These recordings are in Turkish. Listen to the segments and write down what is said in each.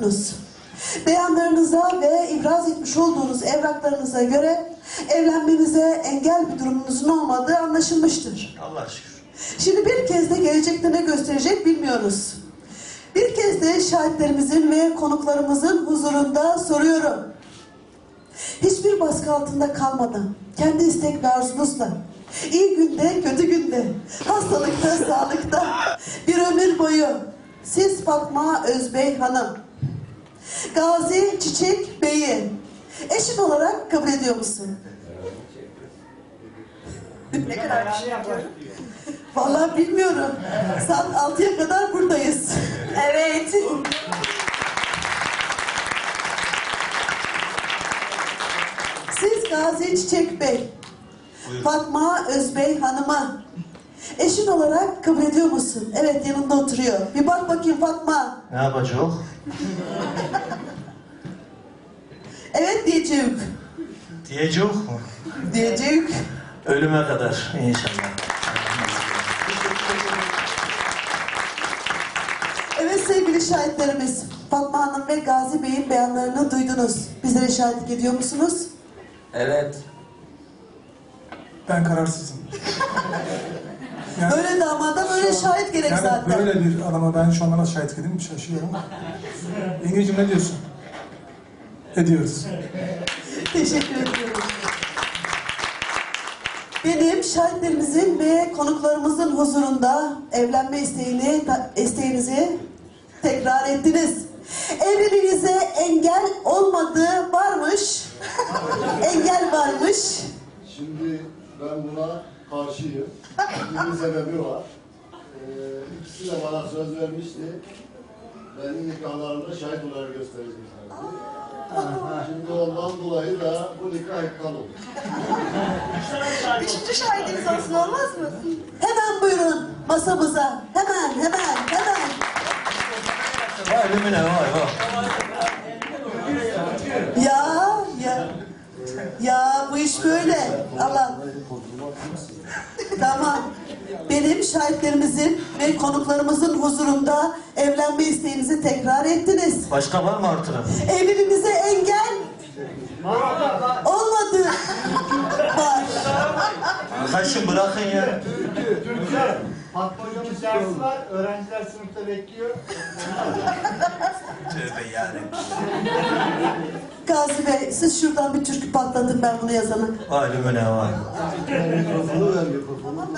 duydunuz. Beyanlarınıza ve ibraz etmiş olduğunuz evraklarınıza göre evlenmenize engel bir durumunuzun olmadığı anlaşılmıştır. Allah şükür. Şimdi bir kez de gelecekte ne gösterecek bilmiyoruz. Bir kez de şahitlerimizin ve konuklarımızın huzurunda soruyorum. Hiçbir baskı altında kalmadan, kendi istek ve arzunuzla, iyi günde, kötü günde, hastalıkta, sağlıkta, bir ömür boyu siz Fatma Özbey Hanım, Gazi Çiçek Bey'i eşin olarak kabul ediyor musun? ne kadar düşünüyorum? Vallahi bilmiyorum. Saat 6'ya kadar buradayız. Evet. Siz Gazi Çiçek Bey, Buyurun. Fatma Özbey Hanım'ı eşin olarak kabul ediyor musun? Evet yanında oturuyor. Bir bak bakayım Fatma. Ne yapacak? Evet diyecek. Diyecek mu? Diyecek. Ölüme kadar inşallah. Evet sevgili şahitlerimiz. Fatma Hanım ve Gazi Bey'in beyanlarını duydunuz. Bizlere şahitlik ediyor musunuz? Evet. Ben kararsızım. Yani, Böyle damada böyle şahit gerek yani zaten. Böyle bir adama ben şu anda şahit edeyim şaşıyorum. Yengeciğim ne diyorsun? Ediyoruz. Teşekkür ediyorum. Benim şahitlerimizin ve konuklarımızın huzurunda evlenme isteğini, isteğinizi tekrar ettiniz. Evliliğinize engel olmadığı varmış. engel varmış. Şimdi ben buna karşıyım. Bir sebebi var. Ee, ikisi de bana söz vermişti. Benim nikahlarımda şahit olarak göstereceklerdi. Şimdi ondan dolayı da bu nikah iptal oldu. Üçüncü şahidiniz olsun olmaz mı? Hemen buyurun masamıza. Hemen, hemen, hemen. Vay ölümüne vay vay. Ya, ya. Ya bu iş böyle. Allah. Tamam. Benim şahitlerimizin ve konuklarımızın huzurunda evlenme isteğinizi tekrar ettiniz. Başka var mı artırım? Evliliğinize engel olmadı. Var. Kaşın bırakın ya. Fatma hocamın dersi var, öğrenciler sınıfta bekliyor. Tövbe yani. Gazi Bey siz şuradan bir türkü patlatın ben bunu yazana. Vay ölümüne vay. Mikrofonu ver mikrofonu.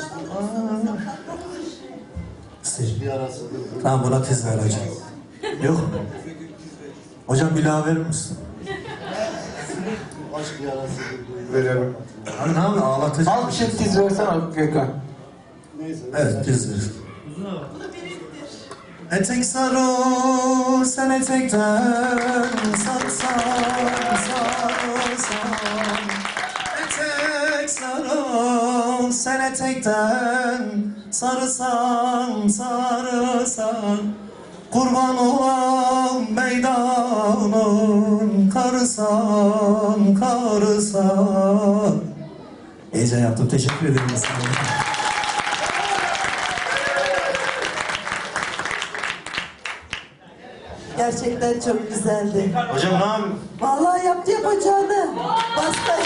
Bir arası. Tamam buna tez ver hocam. Yok. Hocam bir daha verir misin? Aşk bir arası. Verelim. Ne yapayım ağlatacak. Al bir şey tiz versene Gökhan. Neyse. Evet tez ver. Etek sarı sen etekten sarsan sarsan Etek sarı sen etekten sarısan sarısan Kurban olan meydanın karısan karısan Heyecan yaptım teşekkür ederim. Gerçekten çok güzeldi. Hocam ne yapayım? Vallahi yaptı yapacağını. Basta.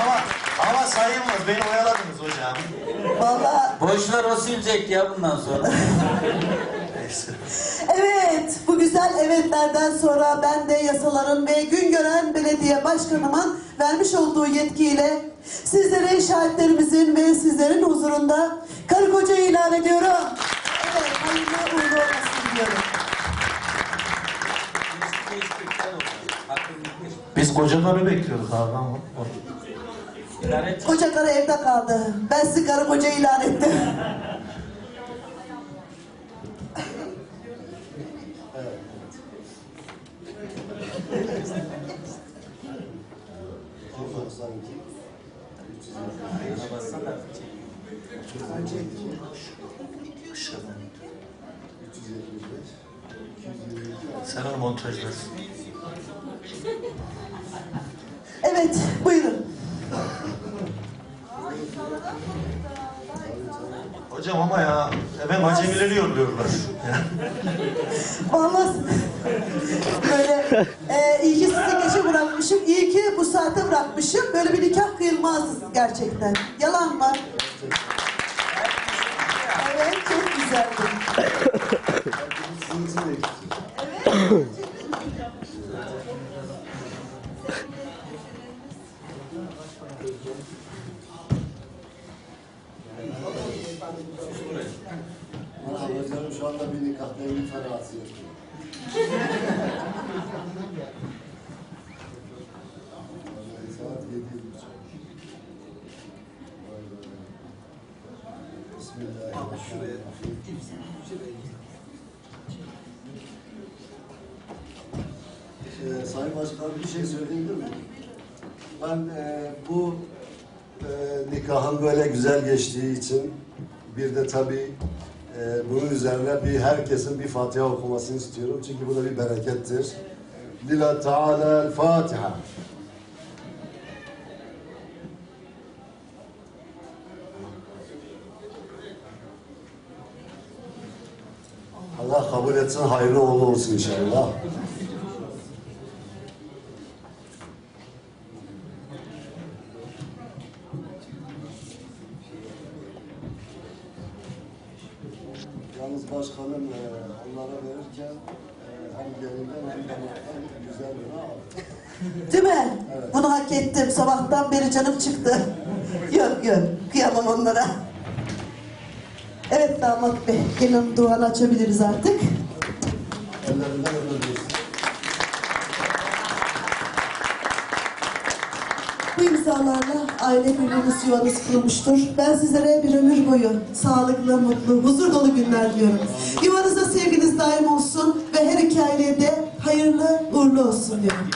Ama, ama sayılmaz. Beni oyaladınız hocam. Vallahi Boş ver o silecek ya bundan sonra. Neyse. Evet, bu güzel evetlerden sonra ben de yasaların ve gün gören belediye başkanımın vermiş olduğu yetkiyle sizlere şahitlerimizin ve sizlerin huzurunda karı koca ilan ediyorum. Evet, hayırlı uğurlu olmasın diliyorum. Biz kocaları bekliyorduk abi ama. Koca karı evde kaldı. Ben sizi karı koca ilan ettim. sanki. Aşağıdan. 375. Sen onu montajlarsın. Evet, buyurun. Hocam ama ya hemen acemileri yolluyorlar. Vallahi böyle e, iyi ki sizi gece bırakmışım, iyi ki bu saate bırakmışım. Böyle bir nikah kıyılmaz gerçekten. Yalan mı? Evet, çok güzeldi. Sizin için de istiyorum. Ama hocam şu anda bir etmeyin. Vallahi Saat yedi. Bismillahirrahmanirrahim. Ee, Sayın Başkan bir şey söyleyebilir miyim? Ben e, bu e, nikahın böyle güzel geçtiği için bir de tabii e, bunun üzerine bir herkesin bir Fatiha okumasını istiyorum. Çünkü bu da bir berekettir. Lila Teala el Fatiha. Allah kabul etsin, hayırlı olsun inşallah. Yalnız başkanım e, onlara verirken e, hem gelinden hem damattan güzel bir aldı. Değil mi? Evet. Bunu hak ettim. Sabahtan beri canım çıktı. yok yok, kıyamam onlara. Evet damat bey, gelin duanı açabiliriz artık. Ellerinden öpüyoruz. Bu imzalarla aile birliğiniz yuvanız kurulmuştur. Ben sizlere bir ömür boyu sağlıklı, mutlu, huzur dolu günler diliyorum. Yuvanızda sevginiz daim olsun ve her aileye de hayırlı uğurlu olsun diyorum.